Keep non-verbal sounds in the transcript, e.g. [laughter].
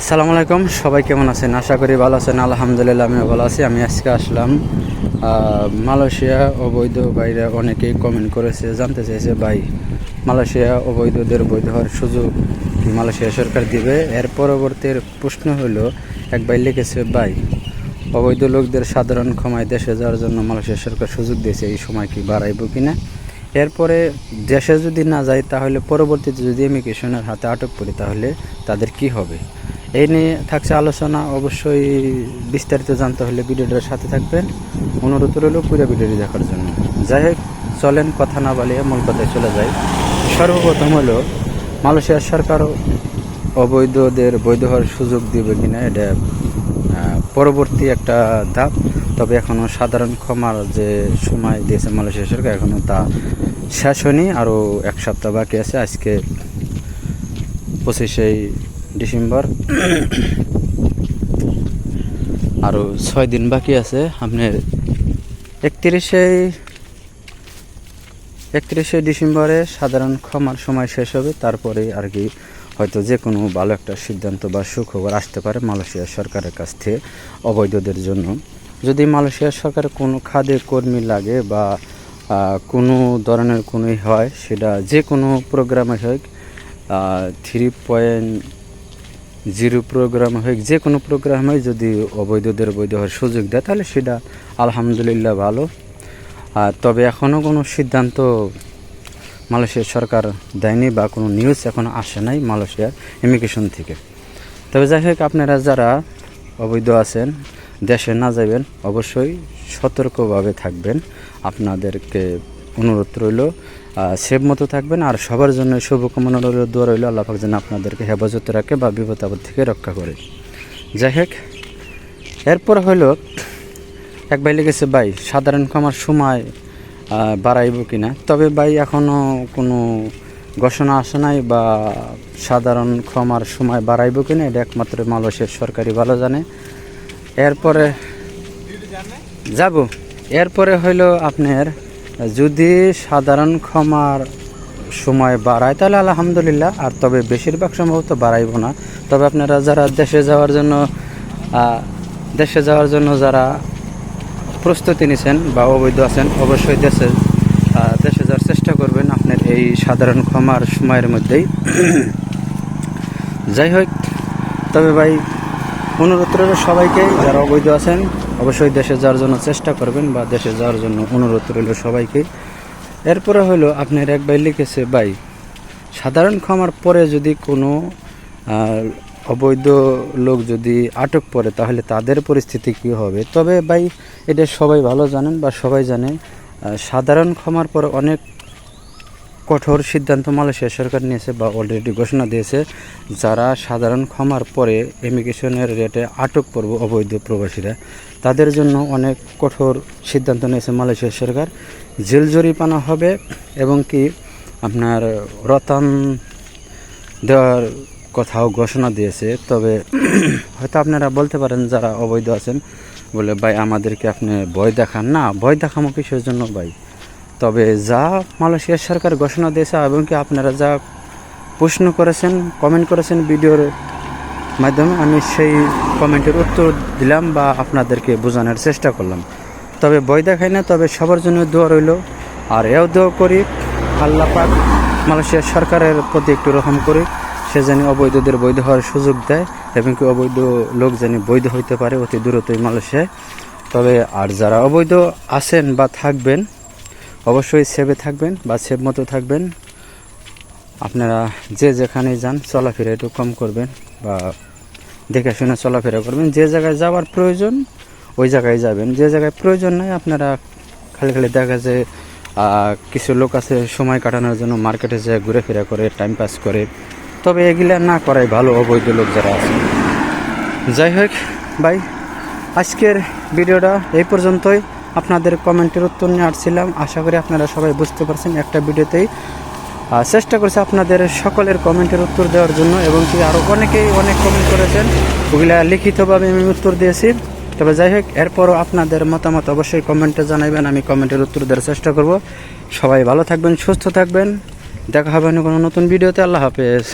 আসসালামু আলাইকুম, সবাই কেমন আছেন? আশা করি ভালো আছেন। আলহামদুলিল্লাহ, আমিও ভালো আছি। আমি আজকে আসলাম মালয়েশিয়া অবৈধ বাইরে অনেকেই কমেন্ট করেছে, জানতে চাইছে ভাই, মালয়েশিয়া অবৈধদের বৈধ হওয়ার সুযোগ কি মালয়েশিয়া সরকার দিবে? এর পরবর্তীর প্রশ্ন হলো, এক ভাই লিখেছে, ভাই, অবৈধ লোকদের সাধারণ ক্ষমায় দেশে যাওয়ার জন্য মালয়েশিয়া সরকার সুযোগ দিয়েছে, এই সময় কি বাড়াইব কিনা? এরপরে দেশে যদি না যাই, তাহলে পরবর্তীতে যদি ইমিগ্রেশনের হাতে আটক করি তাহলে তাদের কি হবে? এই নিয়ে থাকছে আলোচনা। অবশ্যই বিস্তারিত জানতে হলে ভিডিওটার সাথে থাকবেন। অনুরোধ রইল পুরো ভিডিওটি দেখার জন্য। যাই হোক, চলেন কথা না বলে মূল কথায় চলে যায় সর্বপ্রথম হলো মালয়েশিয়ার সরকার অবৈধদের বৈধ হওয়ার সুযোগ দিবে কিনা, এটা পরবর্তী একটা ধাপ। তবে এখনও সাধারণ ক্ষমার যে সময় দিয়েছে মালয়েশিয়া সরকার এখনও তা শেষ হয়নি। আরও এক সপ্তাহ বাকি আছে। আজকে পঁচিশে ডিসেম্বর। আরও ছয় দিন বাকি আছে। আপনার একত্রিশে একত্রিশে ডিসেম্বরে সাধারণ ক্ষমার সময় শেষ হবে। তারপরে আর কি হয়তো যে কোনো ভালো একটা সিদ্ধান্ত বা সুখবর আসতে পারে মালয়েশিয়া সরকারের কাছ থেকে অবৈধদের জন্য। যদি মালয়েশিয়া সরকারের কোনো খাদে কর্মী লাগে বা কোনো ধরনের কোনো হয়, সেটা যে কোনো প্রোগ্রামে হোক থ্রি পয়েন্ট জিরো প্রোগ্রাম হোক, যে কোনো প্রোগ্রামে যদি অবৈধদের বৈধ হওয়ার সুযোগ দেয়, তাহলে সেটা আলহামদুলিল্লাহ ভালো। তবে এখনও কোনো সিদ্ধান্ত মালয়েশিয়ার সরকার দেয়নি বা কোনো নিউজ এখন আসে নাই মালয়েশিয়ার ইমিগ্রেশন থেকে। তবে যাই হোক, আপনারা যারা অবৈধ আছেন, দেশে না যাবেন, অবশ্যই সতর্কভাবে থাকবেন। আপনাদেরকে অনুরোধ রইল সেভ মতো থাকবেন আর সবার জন্য শুভকামনা রইল, দোয়া রইল আল্লাহাক যেন আপনাদেরকে হেফাজতে রাখে বা বিপদ আপদ থেকে রক্ষা করে। যাই হোক, এরপর হলো, এক ভাই লেগেছে ভাই, সাধারণ ক্ষমার সময় বাড়াইব কিনা। তবে ভাই এখনও কোনো ঘোষণা আসে নাই বা সাধারণ ক্ষমার সময় বাড়াইব কিনা, এটা একমাত্র মালয়েশিয়ার সরকারি ভালো জানে। এরপরে যাব। এরপরে হইল আপনার, যদি সাধারণ ক্ষমার সময় বাড়ায়, তাহলে আলহামদুলিল্লাহ, আর তবে বেশিরভাগ সম্ভবত বাড়াইব না। তবে আপনারা যারা দেশে যাওয়ার জন্য দেশে যাওয়ার জন্য যারা প্রস্তুতি নিছেন বা অবৈধ আছেন, অবশ্যই দেশে দেশে যাওয়ার চেষ্টা করবেন আপনার এই সাধারণ ক্ষমার সময়ের মধ্যেই। [clears throat] যাই হোক, তবে ভাই, অনুরোধ রইল সবাইকে, যারা অবৈধ আছেন, অবশ্যই দেশে যাওয়ার জন্য চেষ্টা করবেন বা দেশে যাওয়ার জন্য অনুরোধ রইল সবাইকে। এরপরে হলো আপনার এক ভাই লিখেছে, ভাই, সাধারণ ক্ষমার পরে যদি কোনো অবৈধ লোক যদি আটক পড়ে, তাহলে তাদের পরিস্থিতি কী হবে? তবে ভাই, এটা সবাই ভালো জানেন বা সবাই জানে সাধারণ ক্ষমার পর অনেক কঠোর সিদ্ধান্ত মালয়েশিয়া সরকার নিয়েছে বা অলরেডি ঘোষণা দিয়েছে, যারা সাধারণ ক্ষমার পরে ইমিগ্রেশনের রেটে আটক পড়ব অবৈধ প্রবাসীরা। তাদের জন্য অনেক কঠোর সিদ্ধান্ত নিয়েছে মালয়েশিয়া সরকার। জেল জরিমানা হবে এবং কি আপনার রতান দেওয়ার কথাও ঘোষণা দিয়েছে, তবে [clears throat] হয়তো আপনারা বলতে পারেন যারা অবৈধ আছেন, বলে, ভাই, আমাদেরকে আপনি ভয় দেখান। না, ভয় দেখামো কিসের জন্য, ভাই? তবে যা মালয়েশিয়ার সরকার ঘোষণা দিয়েছে এবং কি আপনারা যা প্রশ্ন করেছেন কমেন্ট করেছেন ভিডিওর মাধ্যমে, আমি সেই কমেন্টের উত্তর দিলাম বা আপনাদেরকে বোঝানোর চেষ্টা করলাম। তবে বই দেখাই না, তবে সবার জন্য দোয়া রইল। আর এও দোয়া করি, আল্লাহ পাক মালয়েশিয়ার সরকারের প্রতি একটু রকম করি। সে জানি অবৈধদের বৈধ হওয়ার সুযোগ দেয়, এবং কি অবৈধ লোক জানি বৈধ হইতে পারে অতি দূরত্বই মালয়েশিয়ায়। তবে আর যারা অবৈধ আছেন বা থাকবেন, অবশ্যই সেভে থাকবেন বা সেভ মতো থাকবেন। আপনারা যে যেখানে যান, চলাফেরা একটু কম করবেন বা দেখে শুনে চলাফেরা করবেন। যে জায়গায় যাওয়ার প্রয়োজন, ওই জায়গায় যাবেন। যে জায়গায় প্রয়োজন নাই, আপনারা খালি খালি দেখা যায় কিছু লোক আছে সময় কাটানোর জন্য মার্কেটে যায় ঘুরে ফেরা করে টাইম পাস করে তবে এগুলা না করাই ভালো, অবৈধ লোক যারা আছে। যাই হোক, ভাই, আজকের ভিডিওটা এই পর্যন্তই। আপনাদের কমেন্টের উত্তর নিয়ে আসছিলাম। আশা করি আপনারা সবাই বুঝতে পারছেন একটা ভিডিওতেই। চেষ্টা করছি আপনাদের সকলের কমেন্টের উত্তর দেওয়ার জন্য এবং কি আরও অনেকেই অনেক কমেন্ট করেছেন। ওগুলা লিখিতভাবে আমি উত্তর দিয়েছি। তবে যাই হোক, এরপরও আপনাদের মতামত অবশ্যই কমেন্টে জানাবেন। আমি কমেন্টের উত্তর দেওয়ার চেষ্টা করব। সবাই ভালো থাকবেন, সুস্থ থাকবেন। দেখা হবে না কোনো নতুন ভিডিওতে। আল্লাহ হাফেজ।